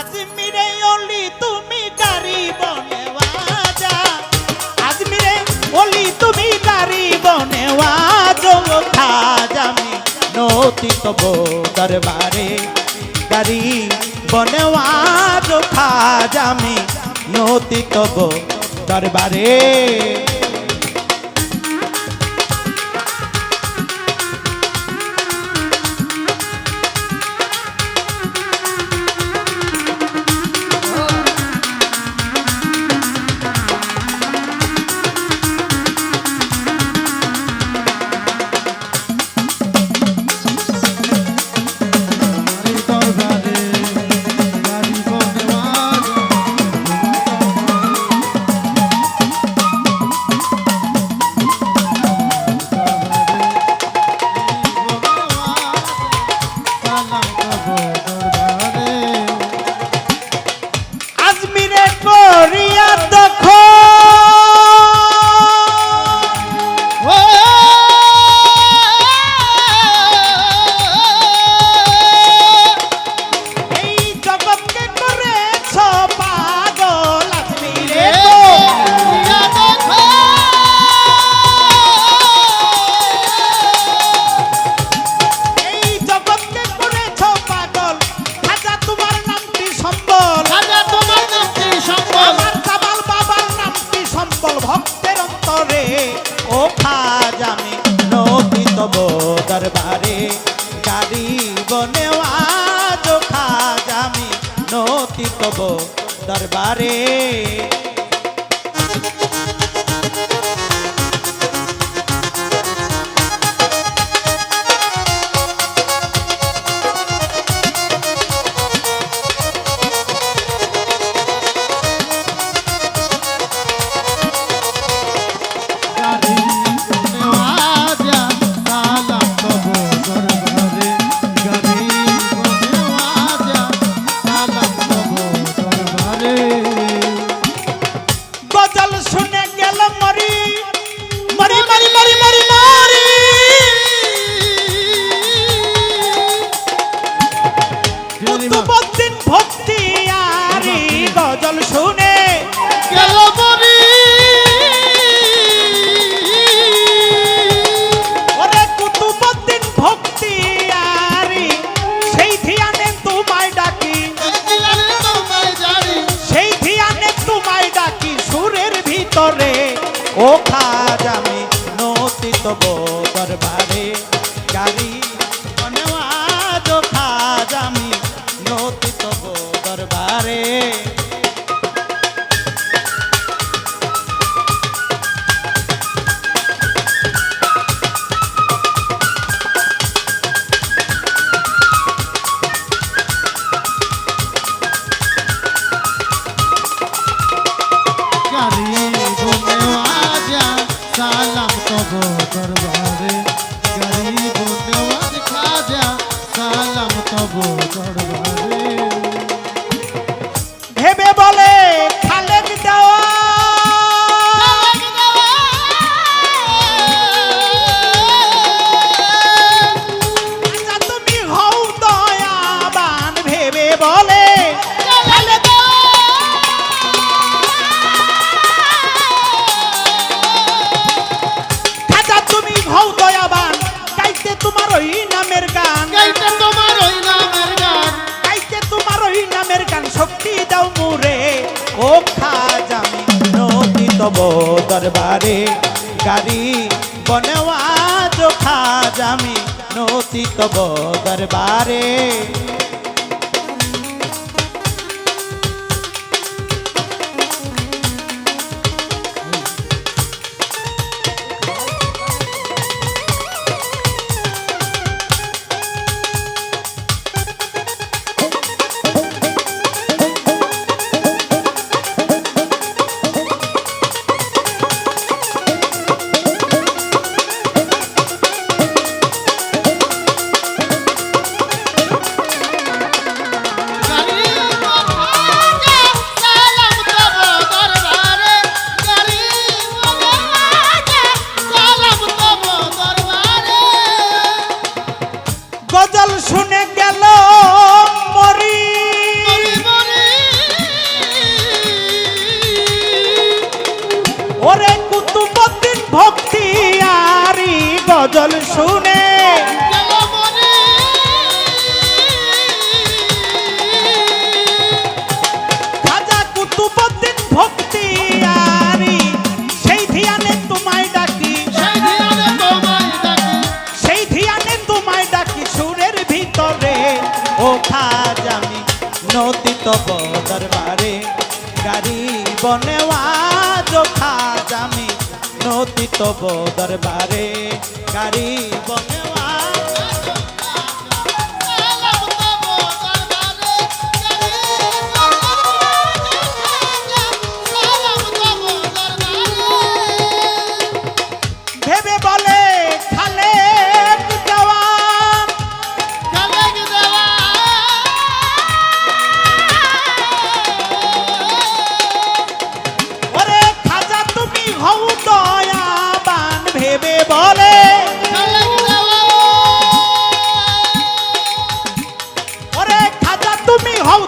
আজমিরে অলি তুমি কারি বনে যা আজমিরে অলি তুমি কারি বনে খাজামি নতি তব দরবারে কারি বনে খাজামি নতি তব দরবারে মিনতি তব দরবারে। ও খাজামি নতি তবো রে গারি বনওয়া জো জামি নতি তব দরবারে। গজল শুনে। খাজা কুতুবুদ্দিন ভক্তি আরি, সেই ধিয়ানে তোমায় ডাকি। সেই ধিয়ানে তোমায় ডাকি সুরের ভিতরে। ও খাজামি নদী তব দরবারে গাড়ি বনেওয়াজ ও খাজামি নদী তব দরবারে গাড়ি বনেওয়াজ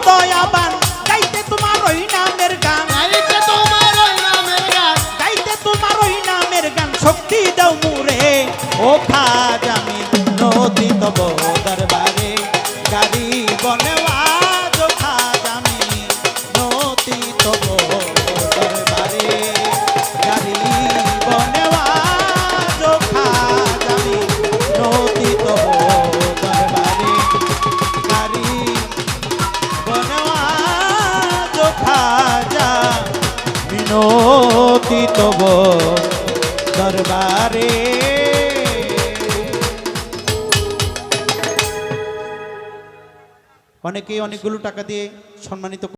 দয়াবান গাইতে তোমার ওই নামের গান। গাইতে তোমার ওই নামের গান। গাইতে তোমার ওই নামের গান। শক্তি দাও মুরে ও খাজামি মিনতি তব দরবারে। অনেকেই অনেকগুলো টাকা দিয়ে সম্মানিত